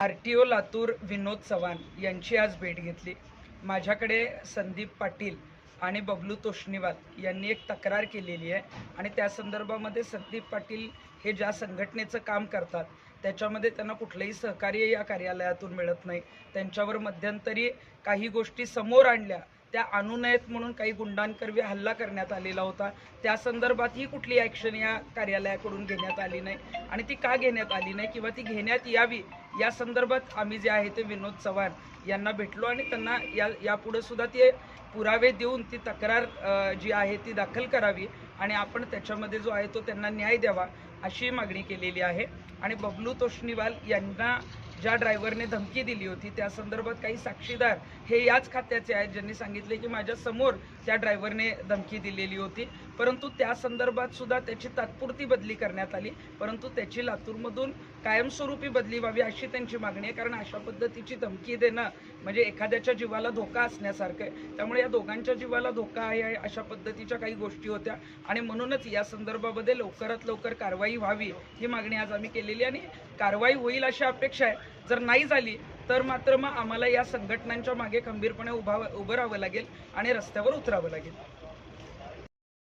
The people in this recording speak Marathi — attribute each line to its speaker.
Speaker 1: आरटीओ लातूर विनोद चव्हाण यांची आज भेट घेतली. माझ्याकडे संदीप पाटील आणि बबलू तोष्णीवाल यांनी एक तक्रार केलेली आहे. आणि त्या संदर्भामध्ये संदीप पाटील हे ज्या संघटनेचं काम करतात त्याच्यामध्ये त्यांना कुठलंही सहकार्य या कार्यालयातून मिळत नाही. त्यांच्यावर मध्यंतरी काही गोष्टी समोर आणल्या त्या आणू नयेत म्हणून काही गुंडांकरवी हल्ला करण्यात आलेला होता. त्या संदर्भात ही कुठली ॲक्शन या कार्यालयाकडून घेण्यात आली नाही आणि ती का घेण्यात आली नाही किंवा ती घेण्यात यावी या संदर्भात आम्ही जे आहे ते विनोद चव्हाण यांना भेटलो आणि त्यांना या यापुढे सुद्धा ते पुरावे देऊन ती तक्रार जी आहे ती दाखल करावी आणि आपण त्याच्यामध्ये जो आहे तो त्यांना न्याय द्यावा अशी मागणी केलेली आहे. आणि बबलू तोष्णीवाल यांना ज्या ड्रायव्हरने धमकी दिली होती त्या संदर्भात काही साक्षीदार हे याच खात्याचे आहेत ज्यांनी सांगितले की माझ्यासमोर त्या ड्रायव्हरने धमकी दिलेली होती. परंतु त्या संदर्भात सुद्धा त्याची तात्पुरती बदली करण्यात आली. परंतु त्याची लातूरमधून कायमस्वरूपी बदली व्हावी अशी त्यांची मागणी आहे. कारण अशा पद्धतीची धमकी देणं म्हणजे एखाद्याच्या जीवाला धोका असण्यासारखं आहे. त्यामुळे या दोघांच्या जीवाला धोका आहे अशा पद्धतीच्या काही गोष्टी होत्या. आणि म्हणूनच या संदर्भामध्ये लवकरात लवकर कारवाई व्हावी ही मागणी आज आम्ही केलेली आणि कारवाई होईल अशी अपेक्षा आहे. जर नाही झाली तर मात्र मग आम्हाला या संघटनांच्या मागे खंबीरपणे उभा उभं राहावं लागेल आणि रस्त्यावर उतरावं लागेल.